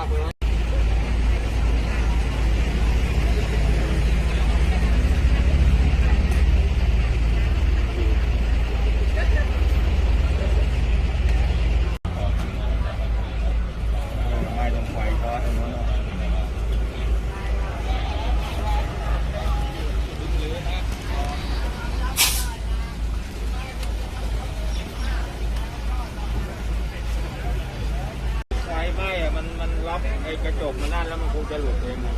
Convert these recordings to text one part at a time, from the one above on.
Ah, bueno. จะหลุดเองนะ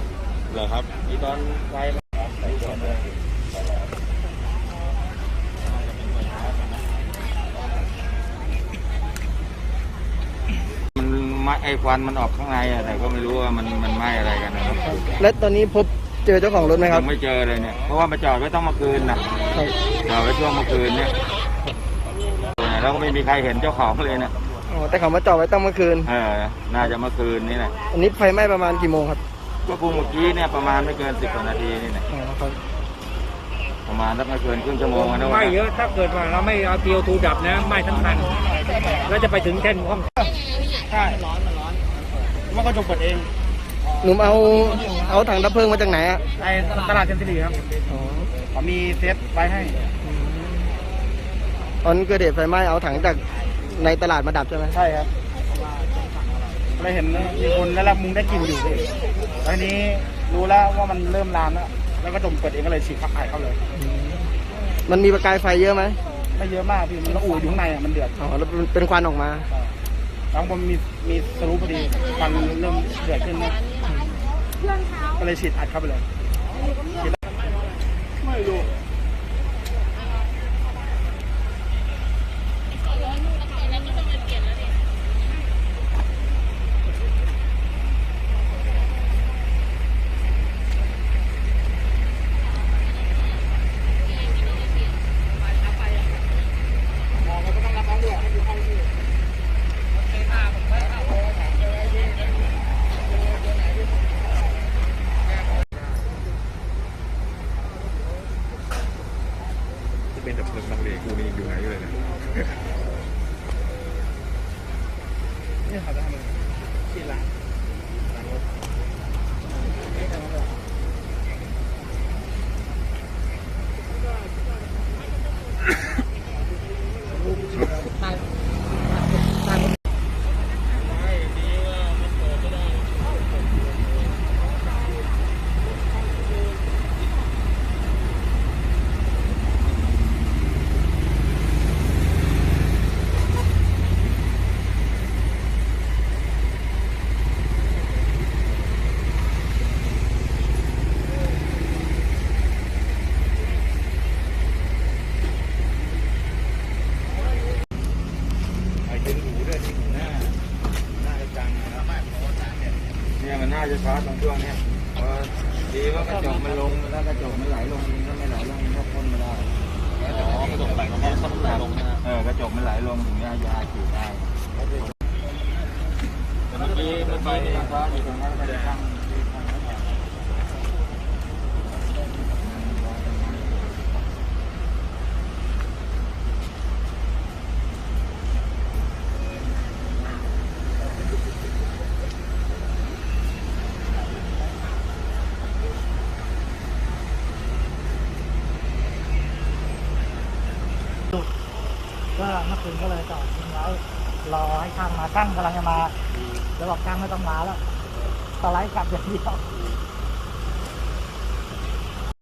เหรอครับอีตอนไฟมันออกใส่ก่อนเลยมันไหม้ไอ้ควันมันออกข้างในอะแต่ก็ไม่รู้ว่ามันมันไหม้อะไรกันนะครับและตอนนี้พบเจอเจ้าของรถไหมคยัรับงไม่เจอเลยเนี่ยเพราะว่ามาจอดไว้ต้องเมื่อคืนนะครับจอดไว้ช่วงเมื่อคืนเนี่ยแล้วก็ไม่มีใครเห็นเจ้าของเลยนะ อ๋อแต่เขามาจอดไว้ตั้งเมื่อคืน เออน่าจะเมื่อคืนนี่แหละอันนี้ไฟไหม้ประมาณกี่โมงครับก็คงเมื่อกี้เนี่ยประมาณไม่เกินสิบกว่านาทีนี่แหละอ๋อครับประมาณสักไม่เกินครึ่งชั่วโมงนะไหม้เยอะถ้าเกิดว่าเราไม่เอาเตียวทูดับนะไหม้ทั้งคันแล้วจะไปถึงแท่นห้องใช่ร้อนมันร้อนมันก็จงเปิดเองหนุ่มเอาเอาถังดับเพลิงมาจากไหนอะไอ้ตลาดเซนทรีครับอ๋อเขามีเซฟไว้ให้ตอนเกิดเหตุไฟไหม้เอาถังจาก ในตลาดมาดับใช่ไหมใช่ครับเราเห็นมีคนได้รับมุงได้กลิ่นอยู่พี่ตอนนี้รู้แล้วว่ามันเริ่มลามแล้ว แล้วก็จมเปิดเองก็เลยฉีดขับไายเข้าเลย มันมีประกายไฟเยอะไหมไม่เยอะมากพี่ มันละอู่อยู่ข้างในอะ มันเดือดอ๋อแล้วเป็นเป็นควันออกมาข้างบนมีมีสรูปพอดีควันเริ่มเดือดขึ้นนะก็เลยฉีดอัดเข้าไปเลยฉีดแล้วไม่รู้ ที่เป็นดับเพลิงเลกูนี่อยู่ไหนอยู่เลยนะนี่ค่ะได้เลยฉีดละไอ้ดึงหูด้วยที่หูหน้าหน้าจะจังนะเนี่ยมันน่าจะช้าตรงช่วงเนี้ยเพราะดีว่ากระจกมันลงถ้ากระจกมันไหลลงมันก็ไม่ไหลลงมันก็พ่นไม่ได้อ๋อกระจกไหลลงมันก็ไหลลงนะเออกระจกมันไหลลงถึงเนี้ยยาฉีดได้แต่เมื่อกี้เมื่อกี้นี่ฟ้าอยู่ตรงนั้นก็จะตั้งที่ตั้งไว้ก่อน ก็เมื่อคื นก็เลยจอดทิ้งไว้รอให้ช่างมาช่างกำลังจะมาเดี๋ยวบอกช่างไม่ต้องมาแล้วสไลด์กลับอย่างเดียว